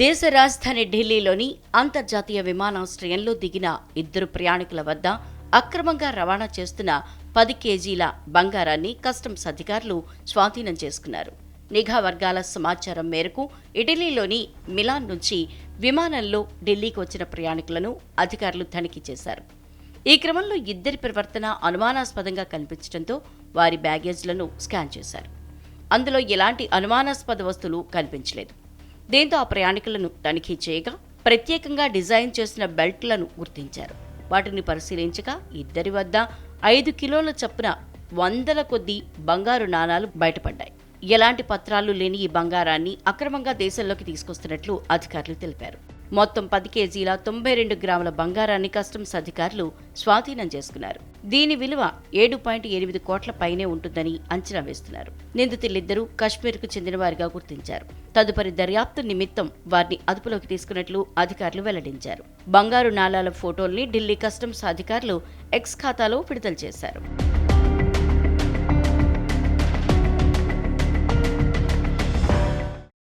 దేశ రాజధాని ఢిల్లీలోని అంతర్జాతీయ విమానాశ్రయంలో దిగిన ఇద్దరు ప్రయాణికుల వద్ద అక్రమంగా రవాణా చేస్తున్న పది కేజీల బంగారాన్ని కస్టమ్స్ అధికారులు స్వాధీనం చేసుకున్నారు. నిఘా వర్గాల సమాచారం మేరకు ఇటలీలోని మిలాన్ నుంచి విమానంలో ఢిల్లీకి వచ్చిన ప్రయాణికులను అధికారులు తనిఖీ చేశారు. ఈ క్రమంలో ఇద్దరి ప్రవర్తన అనుమానాస్పదంగా కనిపించడంతో వారి బ్యాగేజ్లను స్కాన్ చేశారు. అందులో ఎలాంటి అనుమానాస్పద వస్తువులు కనిపించలేదు. దీంతో ఆ ప్రయాణికులను తనిఖీ చేయగా ప్రత్యేకంగా డిజైన్ చేసిన బెల్ట్లను గుర్తించారు. వాటిని పరిశీలించగా ఇద్దరి వద్ద ఐదు కిలోల చప్పున వందల కొద్దీ బంగారు నాణాలు బయటపడ్డాయి. ఎలాంటి పత్రాలు లేని ఈ బంగారాన్ని అక్రమంగా దేశంలోకి తీసుకొస్తున్నట్లు అధికారులు తెలిపారు. మొత్తం పది కేజీల తొంభై రెండు గ్రాముల బంగారాన్ని కస్టమ్స్ అధికారులు స్వాధీనం చేసుకున్నారు. దీని విలువ ఏడు పాయింట్ ఎనిమిది కోట్ల పైనే ఉంటుందని అంచనా వేస్తున్నారు. నిందితులిద్దరూ కశ్మీర్కు చెందిన వారిగా గుర్తించారు. తదుపరి దర్యాప్తు నిమిత్తం వారిని అదుపులోకి తీసుకున్నట్లు అధికారులు వెల్లడించారు. బంగారు నాళాల ఫోటోల్ని ఢిల్లీ కస్టమ్స్ అధికారులు ఎక్స్ ఖాతాలో విడుదల చేశారు.